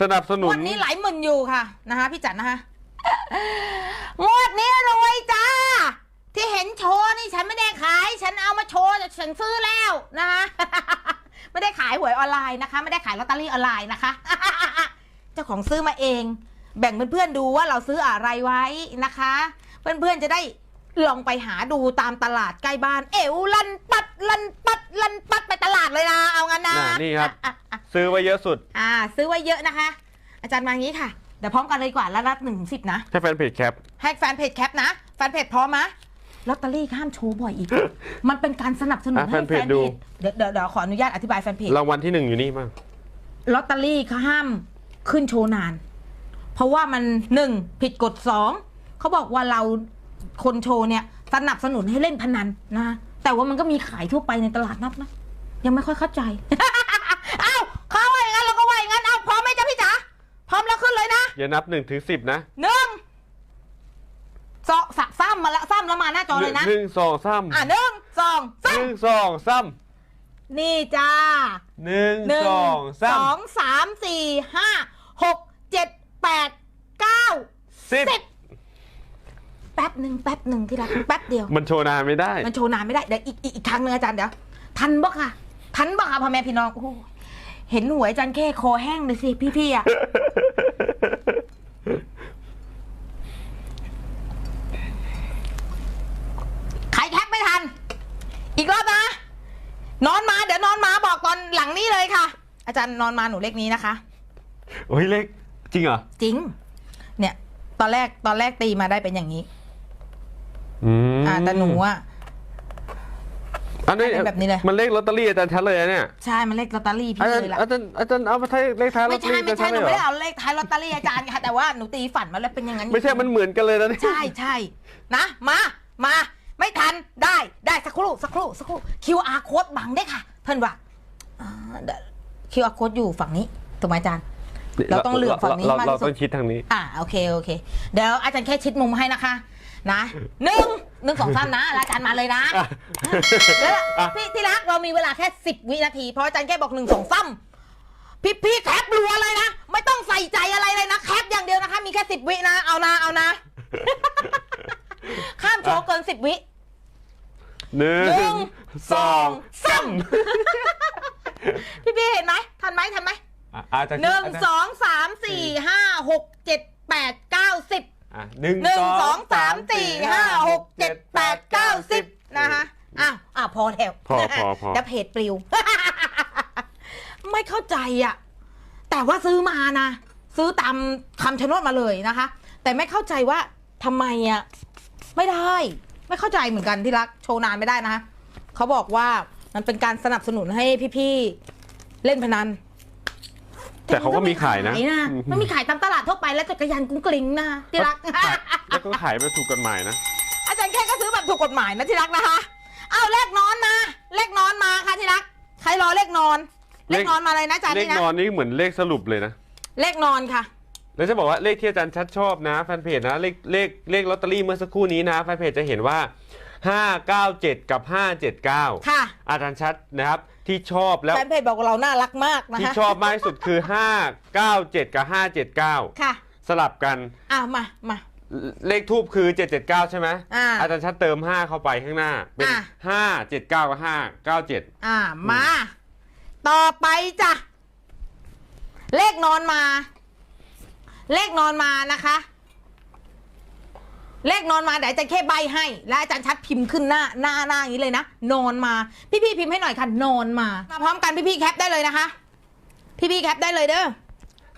สนับสนุงนวดนี้หลายหมื่นอยู่ค่ะนะคะพี่จัดนะคะงวดนี้รวยจ้า ที่เห็นโชว์นี่ฉันไม่ได้ขาย ฉันเอามาโชว์แต่ฉันซื้อแล้วนะคะไม่ได้ขายหวยออนไลน์นะคะ ไม่ได้ขายลอตเตอรี่ออนไลน์นะคะ เจ้าของซื้อมาเอง แบ่งเพื่อนๆดูว่าเราซื้ออะไรไว้นะคะ เพื่อนๆจะได้ลองไปหาดูตามตลาดใกล้บ้าน เอวลันปัดลันปัดลันปัดไปตลาดเลยนะเอางั้นนะน่ะนี่ครับอะอะ ซื้อไว้เยอะสุด อ่า ซื้อไว้เยอะนะคะ อาจารย์มาอย่างนี้ค่ะ เดี๋ยวพร้อมกันเลยดีกว่าแล้วนับหนึ่งถึงสิบนะ ให้แฟนเพจแคป ให้แฟนเพจแคปนะ แฟนเพจพร้อมมะลอตเตอรี่ห้ามโชว์บ่อยอีก มันเป็นการสนับสนุนอะให้แฟแฟนนเพเพจจดู เดี๋ยวเดี๋ยวเดี๋ยวขออนุญาตอธิบายแฟนเพจ รางวัลที่หนึ่งอยู่นี่มั้ง ลอตเตอรี่เขาห้ามขึ้นโชว์นาน เพราะว่ามันหนึ่งผิดกฎสองเขาบอกว่าเราคนโชว์เนี่ย สนับสนุนให้เล่นพนันนะ แต่ว่ามันก็มีขายทั่วไปในตลาดนัดนะ ยังไม่ค่อยเข้าใจ อย่านับหนึ่งถึงสิบนะหนึ่งสองสะซ้ำมาละซ้ำแล้วมาหน้าจอเลยนะหนึ่งสองสามอะหนึ่งสองหซ้นึ่งสองสามำนี่จ้าหนึ่งหนึ่งสองสาสอมงสามสี่ห้าหกเจ็ดแปดเก้าสิบสิบแป๊บหนึ่งแป๊บหนึ่งที่รักแป๊บเดียว มันโชว์นานไม่ได้ มันโชว์นานไม่ได้เดี๋ยวอีกอีกอีกครั้งหนึงอาจารย์เดี๋ยวทันบ่ค่ะ ทันบ่ค่ะพ่อแม่พี่น้องโอ้โหเห็นหวยอาจารย์แค่คอแห้งเลยสิพี่ๆอะ ใครแคปไม่ทัน อีกรอบนะ นอนมาเดี๋ยวนอนมาบอกตอนหลังนี้เลยค่ะ อาจารย์นอนมาหนูเลขนี้นะคะ โอ้ยเล็กจริงเหรอ จริง เนี่ย ตอนแรกตอนแรกตีมาได้เป็นอย่างนี้ อืมอ่าแต่หนูอะอันนี้เป็นแบบนี้เลย มันเลขลอตเตอรี่อาจารย์ชัดเลยอะเนี่ย ใช่มันเลขลอตเตอรี่อาพี่จารเลย์ยล่ะอาจารย์อาจารย์เอามาใช้เลขท้ายลอไม่ตเตอใช่รี่ไม่อาใช่จารย์หชัดนูเลยเหรไม่ได้อเอาเลขท้ายลอตเตอรี่อาจารย์ค่ะแต่ว่าหนูตีฝันมาแล้วเป็นอย่างนั้น ไม่ใช่มันเหมือนกันเลยนะเนี่ย ใช่ใช่นะ มา มา ไม่ทันได้ได้สักครู่สักครู่สักครู่ QR code บังได้ค่ะ เพื่อนว่าอ่าเดี๋ยว QR code อยู่ฝั่งนี้ถูกไหมอาจารย์ เราต้องเหลือบฝั่งนี้เรามากที่เราสุดต้องคิดทางนี้ อ่าโอเคโอเค เดี๋ยวอาจารย์แค่ชิดมุมให้นะคะ นะหนึ่งหนึ่งสองสามนะแล้วอาจารย์มาเลยนะอะแล้วอะพี่ที่รักเรามีเวลาแค่สิบวินาที เพราะอาจารย์แค่บอกหนึ่งสองซ้ำพี่พี่แคปรัวเลยนะ ไม่ต้องใส่ใจอะไรเลยนะ แคปอย่างเดียวนะคะ มีแค่สิบวินะ เอานะเอานะ ข้ามโชว์เกินสิบวิหนึ่หนึ่งงสองสามพี่พี่เห็นไหมทันไหมทันไหมอะอาจารย์หนึ่งาจารย์สองสามสี่ห้าหกเจ็ดแปดเก้าสิบอะหนึ่งหนึ่งสองสามสี่ห้าหกเจ็ดแปดเก้าสิบนะคะอ้าวอ้าวพอแล้วพอพอพอ แล้วเพจปลิว ไม่เข้าใจอะ แต่ว่าซื้อมานะ ซื้อตามคำชะโนดมาเลยนะคะ แต่ไม่เข้าใจว่าทำไมอะ ไม่ได้ ไม่เข้าใจเหมือนกันที่รักโชว์นานไม่ได้นะคะเขาบอกว่ามันเป็นการสนับสนุนให้พี่ๆเล่นพนันแต่เขาก็มีขายนะมันมีขายตามตลาดทั่วไปแล้วจักรยานกุ้งกลิ้งนะที่รักแล้วก็ขายแบบถูกกฎหมายนะ อาจารย์แค่ก็ซื้อแบบถูกกฎหมายนะที่รักนะคะ เอาเลขนอนมาเลขนอนมาค่ะที่รัก ใครรอเลขนอน เลเลขขนอนมาเลยนะอาจารย์เลขนี่นะนอนนี่เหมือนเลขสรุปเลยนะ เลขนอนค่ะ แล้วจะบอกว่าเลขที่อาจารย์ชัดชอบนะแฟนเพจนะเลขเลขเลขลอตเตอรี่เมื่อสักครู่นี้นะแฟนเพจจะเห็นว่า 597 กับ 579 ค่ะ อาจารย์ชัดนะครับที่ชอบแล้วแฟนเพจบอกว่าเราน่ารักมากนะที่คะชอบมากที่สุดคือ 597 กับ 579 ค่ะ สลับกันอะมามา เลขทูบคือ 779 ใช่ไหมอ่าอาจารย์ชัดเติม 5 เข้าไปข้างหน้า เป็น อ่า 579 กับ 597 อ่ามา ต่อไปจ้ะ เลขนอนมา เลขนอนมานะคะ เลขนอนมาเดี๋ยวอาจารย์แค่ใบให้ แล้วอาจารย์ชัดพิมพ์ขึ้นหน้าหน้าหน้าอย่างนี้เลยนะ นอนมา พี่ๆพิมพ์ให้หน่อยค่ะ นอนมา มาพร้อมกันพี่ๆแคปได้เลยนะคะ พี่ๆแคปได้เลยเด้อ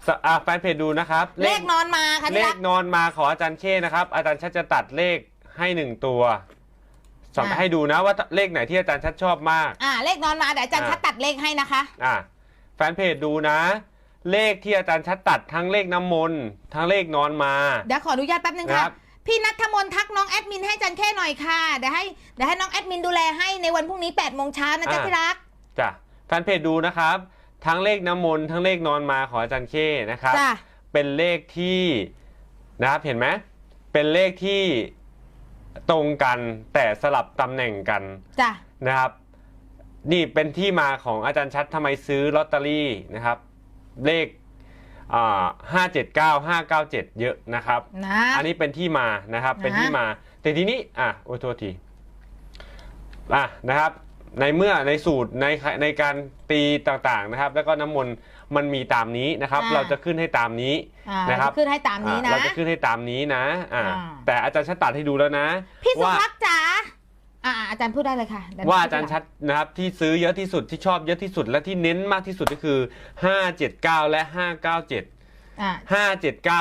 สอะแฟนเพจดูนะครับ เลขนอนมาค่ะเลที่รัขก นอนมาขออาจารย์เค้นะครับ อาจารย์ชัดจะตัดเลขให้หนึ่งตัวสอนอะ ให้ดูนะว่าเลขไหนที่อาจารย์ชัดชอบมาก อ่า เลขนอนมาเดี๋ยวอาจารย์อ่าชัดตัดเลขให้นะคะ อะแฟนเพจดูนะ เลขที่อาจารย์ชัดตัดทั้งเลขน้ำมนต์ทั้งเลขนอนมา เดี๋ยวขออนุญาตแป๊บนึงคค่ะรับ พี่นัทมนต์ทักน้องแอดมินให้อาจันแค่หน่อยค่ะ เดี๋ยวให้เดี๋ยวให้น้องแอดมินดูแลให้ในวันพรุ่งนี้8ปดโมงเช้านะจ๊ะที่รัก จ้ะแฟนเพจดูนะครับ ทั้งเลขน้ำมนต์ทั้งเลขนอนมาของอาจารย์เข้นะครับ จ้ะ เป็นเลขที่นะครับเห็นไหมเป็นเลขที่ตรงกันแต่สลับตำแหน่งกันจ้ะ นะครับ นี่เป็นที่มาของอาจารย์ชัดทำไมซื้อลอตเตอรี่นะครับ เลขห้าเจ็ดเก้าห้าเก้าเจ็ดเยอะนะครับ นะอันนี้เป็นที่มานะครับนะเป็นที่มา แต่ทีนี้ อะ โอ้ยโทษที อะ นะครับ ในเมื่อในสูตรในในการตีต่างๆนะครับ แล้วก็น้ำมนต์มันมีตามนี้นะครับ เราจะขึ้นให้ตามนี้อ่านะครับขึ้นให้ตามนี้อะนะ เราจะขึ้นให้ตามนี้นะอ่าอ่า แต่อาจารย์ชัดตัดให้ดูแล้วนะ พี่สุว่าภักดิ์จ๋า อ่าอาจารย์พูดได้เลยค่ะเดี๋ยว่าพูอาจารย์ชัดนะครับที่ซื้อเยอะที่สุดที่ชอบเยอะที่สุดและที่เน้นมากที่สุดก็คือ579และ597อ่า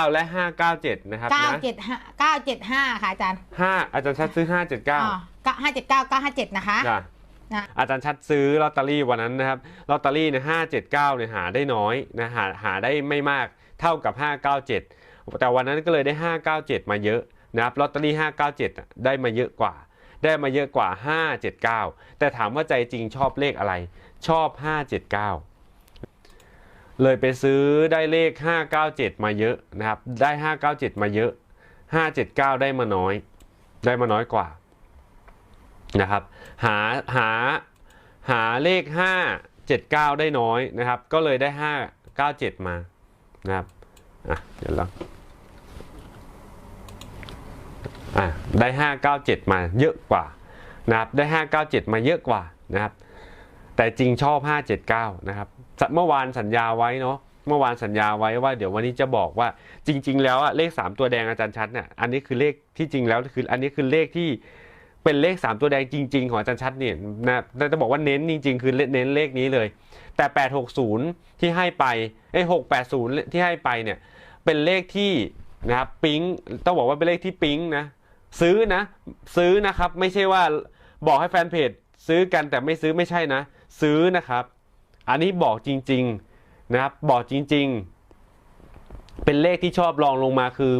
579และ597นะครับเก้านะเจ็ดห้าเก้าเจ็ดห้าค่ะอาจารย์ห้าอาจารย์ชัดซื้ออ๋อ579เก้าห้าเจ็ดเก้าเก้าห้าเจ็ดนะคะจ้ะนะอาจารย์ชัดซื้อลอตเตอรี่วันนั้นนะครับลอตเตอรี่เนี่ย579เนี่ยหาได้น้อยนะหาหาได้ไม่มากเท่ากับ597แต่วันนั้นก็เลยได้597มาเยอะนะครับลอตเตอรี่597อะได้มาเยอะกว่า ได้มาเยอะกว่า 579 แต่ถามว่าใจจริงชอบเลขอะไร ชอบ 579 เลยไปซื้อได้เลข 597 มาเยอะนะครับ ได้ 597 มาเยอะ 579 ได้มาน้อย ได้มาน้อยกว่านะครับ หาหาหาเลข 579 ได้น้อยนะครับ ก็เลยได้ 597 มานะครับ อะ เดี๋ยวเรา อะได้ 597 มาเยอะกว่านะครับได้ 597 มาเยอะกว่านะครับ แต่จริงชอบ 579 นะครับสเมื่อวานสัญญาไว้เนาะเมื่อวานสัญญาไว้ว่าเดี๋ยววันนี้จะบอกว่าจริง ๆ แล้วอะเลข 3 ตัวแดงอาจารย์ชัดเนี่ยอันนี้คือเลขที่จริงแล้วคืออันนี้คือเลขที่เป็นเลข 3 ตัวแดงจริง ๆ ของอาจารย์ชัดเนี่ยนะแต่จะบอกว่าเน้นจริง ๆ คือเน้นเลขนี้เลย แต่ 860 ที่ให้ไปไอ้680 ที่ให้ไปเนี่ยเป็นเลขที่นะครับปิ๊งต้องบอกว่าเป็นเลขที่ปิ๊งนะ ซื้อนะ ซื้อนะครับ ไม่ใช่ว่าบอกให้แฟนเพจซื้อกันแต่ไม่ซื้อไม่ใช่นะ ซื้อนะครับ อันนี้บอกจริง ๆนะครับ บอกจริง ๆ เป็นเลขที่ชอบรองลงมาคือ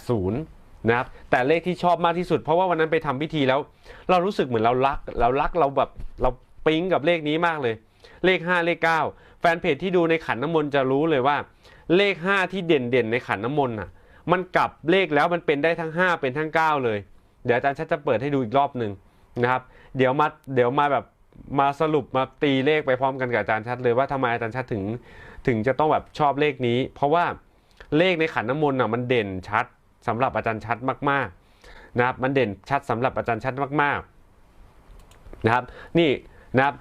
680 นะครับ แต่เลขที่ชอบมากที่สุด เพราะว่าวันนั้นไปทำพิธีแล้ว เรารู้สึกเหมือนเรารัก เรารักเราแบบเราปิ๊งกับเลขนี้มากเลย เลข 5 เลข 9 แฟนเพจที่ดูในขันน้ำมนต์จะรู้เลยว่า เลข 5 ที่เด่นๆในขันน้ำมนต์น่ะ มันกลับเลขแล้วมันเป็นได้ทั้ง 5 เป็นทั้ง 9 เลย เดี๋ยวอาจารย์ชัดจะเปิดให้ดูอีกรอบหนึ่งนะครับเดี๋ยวมาเดี๋ยวมาแบบมาสรุปมาตีเลขไปพร้อมกันกับอาจารย์ชัดเลยว่าทำไมอาจารย์ชัดถึงถึงจะต้องแบบชอบเลขนี้ เพราะว่าเลขในขันน้ำมนต์น่ะมันเด่นชัดสำหรับอาจารย์ชัดมากๆนะครับมันเด่นชัดสำหรับอาจารย์ชัดมากๆนะครับนี่นะครับ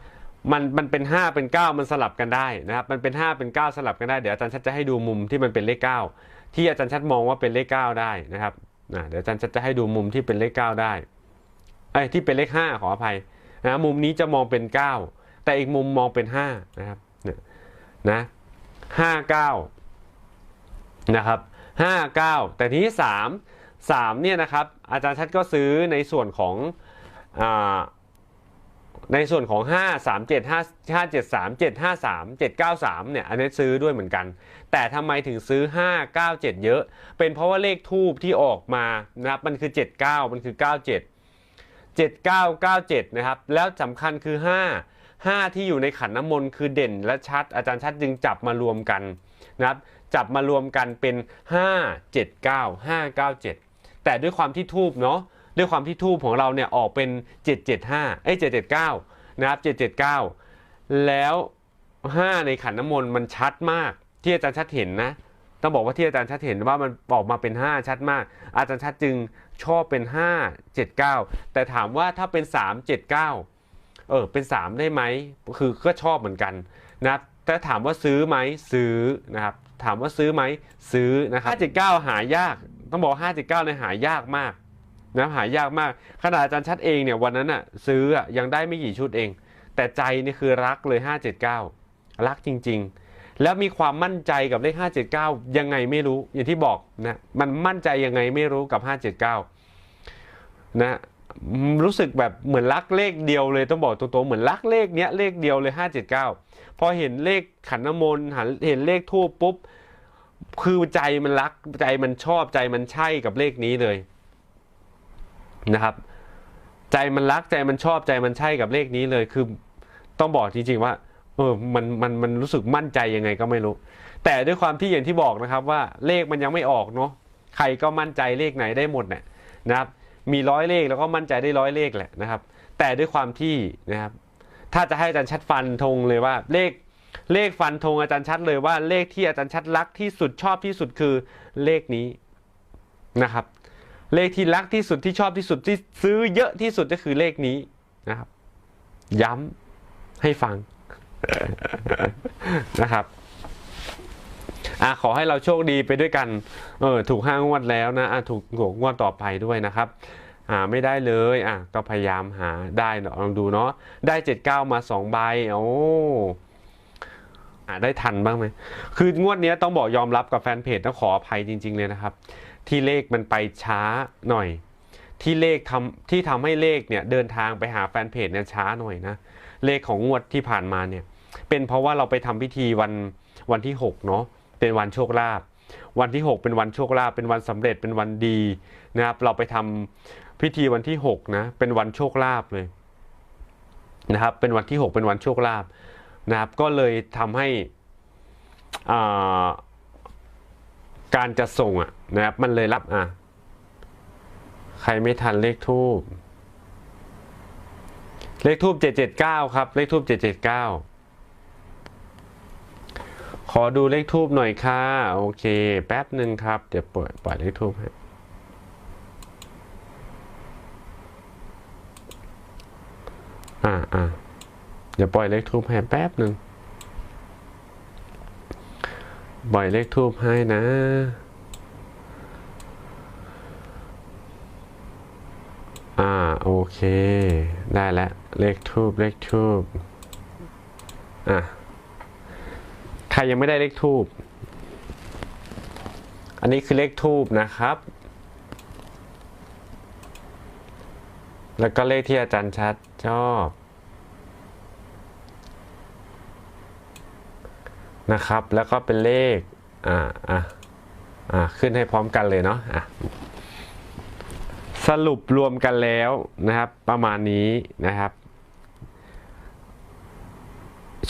มันมันเป็น 5 เป็น 9 มันสลับกันได้นะครับมันเป็น 5 เป็น 9 สลับกันได้เดี๋ยวอาจารย์ชัดจะให้ดูมุมที่มันเป็นเลข 9 ที่อาจารย์ชัดมองว่าเป็นเลข 9 ได้นะครับนะเดี๋ยวอาจารย์ชัดจะให้ดูมุมที่เป็นเลข 9 ได้ไอ้ที่เป็นเลข 5 ขออภัยนะมุมนี้จะมองเป็น 9 แต่อีกมุมมองเป็น 5 นะครับเนี่ยนะ5 9นะครับ59แต่ทีนี้3 3เนี่ยนะครับอาจารย์ชัดก็ซื้อในส่วนของอา ในส่วนของ 5 3 7 5 5 7 3 7 5 3 7 9 3เนี่ยอันนี้ซื้อด้วยเหมือนกัน แต่ทำไมถึงซื้อ 5 9 7 เยอะ เป็นเพราะว่าเลขทูบที่ออกมานะครับมันคือ 79 มันคือ 97 7997 นะครับ แล้วสำคัญคือ 5 5 ที่อยู่ในขันน้ำมนต์คือเด่นและชัด อาจารย์ชัดจึงจับมารวมกันนะครับจับมารวมกันเป็น 5 7 9 5 9 7 แต่ด้วยความที่ทูบเนาะ ด้วยความที่ทูบของเราเนี่ยออกเป็น 775 เอ้ย 779 นะครับ 779 แล้ว 5 ในขันน้ำมนต์มันชัดมากที่อาจารย์ชัดเห็นนะ ต้องบอกว่าที่อาจารย์ชัดเห็นว่ามันออกมาเป็น 5 ชัดมาก อาจารย์ชัดจึงชอบเป็น 5 79 แต่ถามว่าถ้าเป็น 3 79 เออเป็น 3 ได้ไหมคือก็ชอบเหมือนกันนะครับแต่ถามว่าซื้อไหมซื้อนะครับถามว่าซื้อไหมซื้อนะครับ579 หายาก ต้องบอก 579เนี่ยหายากมาก นะหายากมากขนาดอาจารย์ชัดเองเนี่ยวันนั้นอะซื้ออะยังได้ไม่กี่ชุดเอง แต่ใจนี่คือรักเลย 579 รักจริง ๆ แล้วมีความมั่นใจกับเลข 579 ยังไงไม่รู้อย่างที่บอกนะมันมั่นใจยังไงไม่รู้กับ 579 นะรู้สึกแบบเหมือนรักเลขเดียวเลยต้องบอกตรงๆเหมือนรักเลขเนี้ยเลขเดียวเลย 579 พอเห็นเลขขันน้ำมนต์หันเห็นเลขทูบปุ๊บคือใจมันรักใจมันชอบใจมันใช่กับเลขนี้เลย นะครับ ใจมันรักใจมันชอบใจมันใช่กับเลขนี้เลยคือต้องบอกจริงๆว่าเออมันมันมันรู้สึกมั่นใจยังไงก็ไม่รู้ แต่ด้วยความที่อย่างที่บอกนะครับว่าเลขมันยังไม่ออกเนาะใครก็มั่นใจเลขไหนได้หมดเนี่ยนะครับ มีร้อยเลขแล้วก็มั่นใจได้ร้อยเลขแหละนะครับ แต่ด้วยความที่นะครับ ถ้าจะให้อาจารย์ชัดฟันธงเลยว่าเลขเลขฟันธงอาจารย์ชัดเลยว่าเลขที่อาจารย์ชัดรักที่สุดชอบที่สุดคือเลขนี้นะครับ เลขที่รักที่สุดที่ชอบที่สุดที่ซื้อเยอะที่สุดก็คือเลขนี้นะครับ ย้ำให้ฟังนะครับอะขอให้เราโชคดีไปด้วยกัน เออถูกห้างวดแล้วนะอะถูกหกงวดต่อไปด้วยนะครับหาไม่ได้เลยอะก็พยายามหาได้เนอะลองดูเนาะได้เจ็ดเก้ามาสองใบโอ้ได้ทันบ้างไหมคืองวดนี้ต้องบอกยอมรับกับแฟนเพจต้องขออภัยจริง ๆเลยนะครับ ที่เลขมันไปช้าหน่อย ที่เลขทำที่ทำให้เลขเนี่ยเดินทางไปหาแฟนเพจเนี่ยช้าหน่อยนะเลขของงวดที่ผ่านมาเนี่ยเป็นเพราะว่าเราไปทำพิธีวันวันที่6เนาะเป็นวันโชคลาภวันที่ 6 เป็นวันโชคลาภเป็นวันสำเร็จเป็นวันดีนะครับ เราไปทำพิธีวันที่6นะเป็นวันโชคลาภเลยนะครับ เป็นวันที่ 6 เป็นวันโชคลาภนะครับ ก็เลยทำให้อ่า การจะส่งอะนะครับ มันเลยรับอะ ใครไม่ทันเลขทูบเลขทูบ779ครับ เลขทูบ779ขอดูเลขทูบหน่อยค่ะ โอเค แป๊บหนึ่งครับ เดี๋ยวเปิดปล่อยเลขทูบให้อ่าอ่าเดี๋ยวปล่อยเลขทูบให้แป๊บหนึ่ง ปล่อยเลขทูบให้นะ อ่า โอเค ได้แล้ว เลขทูบเลขทูบอะ ใครยังไม่ได้เลขทูบอันนี้คือเลขทูบนะครับ แล้วก็เลขที่อาจารย์ชัดชอบ นะครับ แล้วก็เป็นเลขอ่าอะอ่าขึ้นให้พร้อมกันเลยเนาะอะสรุปรวมกันแล้วนะครับ ประมาณนี้นะครับ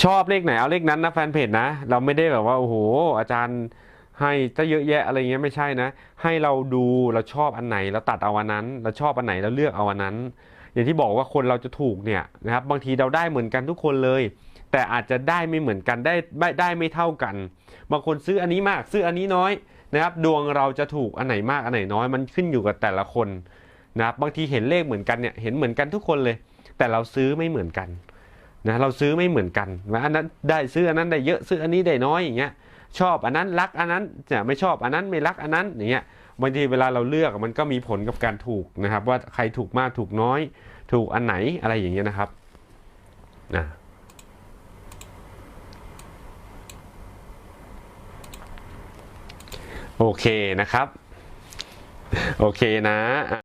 ชอบเลขไหนเอาเลขนั้นนะแฟนเพจนะ เราไม่ได้แบบว่าโอ้โหอาจารย์ให้จะเยอะแยะอะไรเงี้ยไม่ใช่นะ ให้เราดูเราชอบอันไหนเราตัดเอาอันนั้น เราชอบอันไหนเราเลือกเอาอันนั้น อย่างที่บอกว่าคนเราจะถูกเนี่ยนะครับ บางทีเราได้เหมือนกันทุกคนเลย แต่อาจจะได้ไม่เหมือนกันได้ไม่ได้ไม่เท่ากันบางคนซื้ออันนี้มากซื้ออันนี้น้อยนะครับ ดวงเราจะถูกอันไหนมากอันไหนน้อยมันขึ้นอยู่กับแต่ละคนนะครับบางทีเห็นเลขเหมือนกันเนี่ยเห็นเหมือนกันทุกคนเลย แต่เราซื้อไม่เหมือนกันนะเราซื้อไม่เหมือนกันว่าอันนั้นได้ซื้ออันนั้นได้เยอะซื้ออันนี้ได้น้อยอย่างเงี้ยชอบอันนั้นรักอันนั้นจะไม่ชอบอันนั้นไม่รักอันนั้นอย่างเงี้ยบางทีเวลาเราเลือกมันก็มีผลกับการถูกนะครับ ว่าใครถูกมากถูกน้อย ถูกอันไหนอะไรอย่างเงี้ยนะครับนะ โอเคนะครับ โอเคนะ